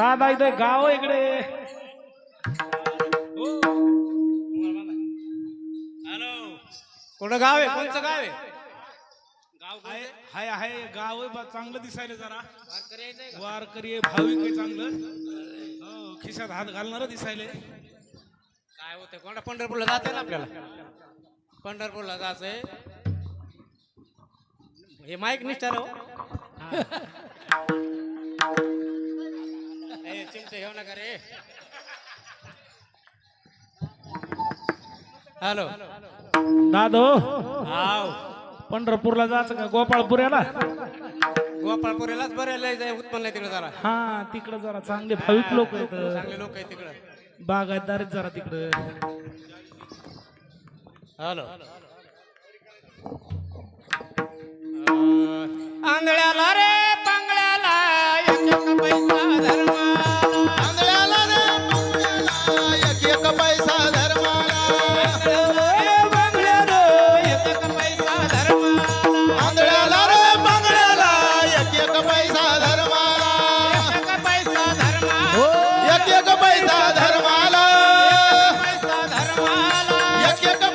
दादा इथं गाव इकडे. कोणतं गाव आहे? कोणचं गाव आहे? हाय हाय हाय गाव आहे बा चांगलं दिसायला जरा. वारकरी आहे, भाविक आहे चांगलं? हो खिशात हात घालणार दिसायले. काय होतंय? कोणता पंढरपूरला जायचंय ना आपल्याला? पंढरपूरला जायचंय हे माईक निष्ठा राव. चिमटे घेऊ नका रे. हॅलो. दादो. पंढरपूरला जायचं का? गोपाळपुऱ्याला? गोपाळपुरीलाच बरं लय जाय उत्पन्न आहे तिकडे जरा. हा तिकडं जरा चांगले भाविक लोक आहेत. चांगले लोक आहे तिकडे. बागायतदार आहेत जरा तिकडं. हॅलो. आंधळ्याला रे! que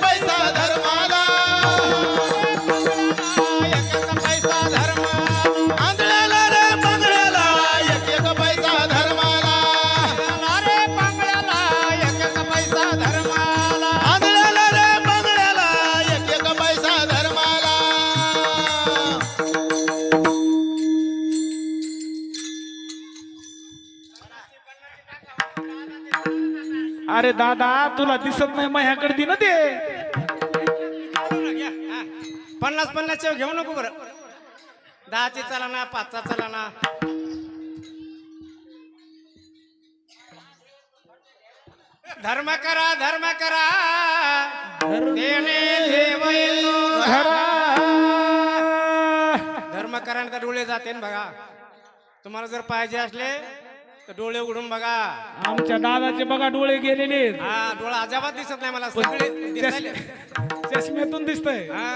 अरे दादा तुला दिसत नाही माझ्याकडे दे ना ते. पन्नास पन्नास घेऊ नको बरं. दहाची चला ना पाचचा चला ना. धर्म करा धर्म करा. देणे. धर्म करा तर डोळे जाते बघा. तुम्हाला जर पाहिजे असले डोळे उघडून बघा आमच्या दादाचे बघा डोळे गेलेले आहेत. हा डोळा अजाबात दिसत नाही मला सगळे दिसायले. चष्म्यातून दिसतंय हा.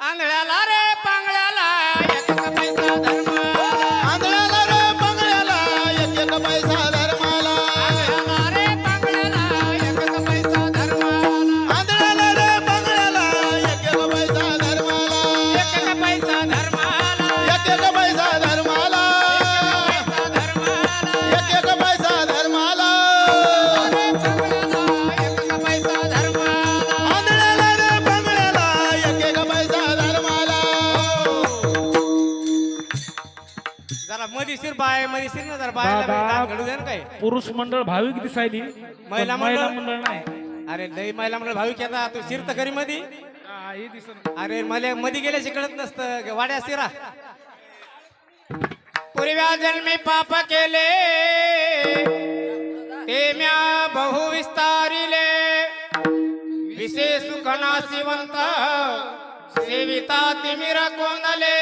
आंधळ्याला रे पांगळ्याला मधीशीर बाय मधीशीर ना जरा बायला घडू दे ना काय पुरुष मंडळ भाविक दिसायली पण महिला महिला मंडळ? मंडळ नाही. अरे लई महिला म्हणलं भाविक येतात. तू शिरत करी मधी. दिसत अरे मला मध्ये गेल्याशी कळत नसतं. वाड्या सिरा पूर्व्या जन्मी पाप केले. ते म्या बहु विस्तारिले. विशेष सुख नाशिवंत सेविता तिमिर कोंदले.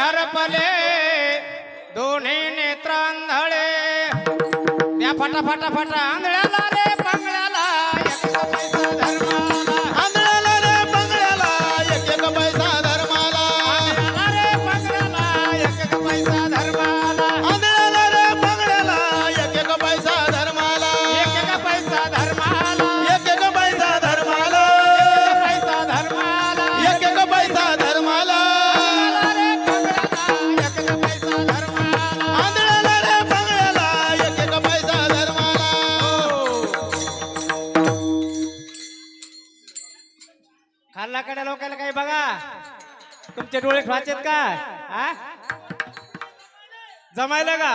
हरपले दोन्ही नेत्रांधळे. त्या फटा फटा आंधळ्याला हल्लाकडे लोकांना काही बघा. तुमचे डोळे खाचेत का? जमायला का?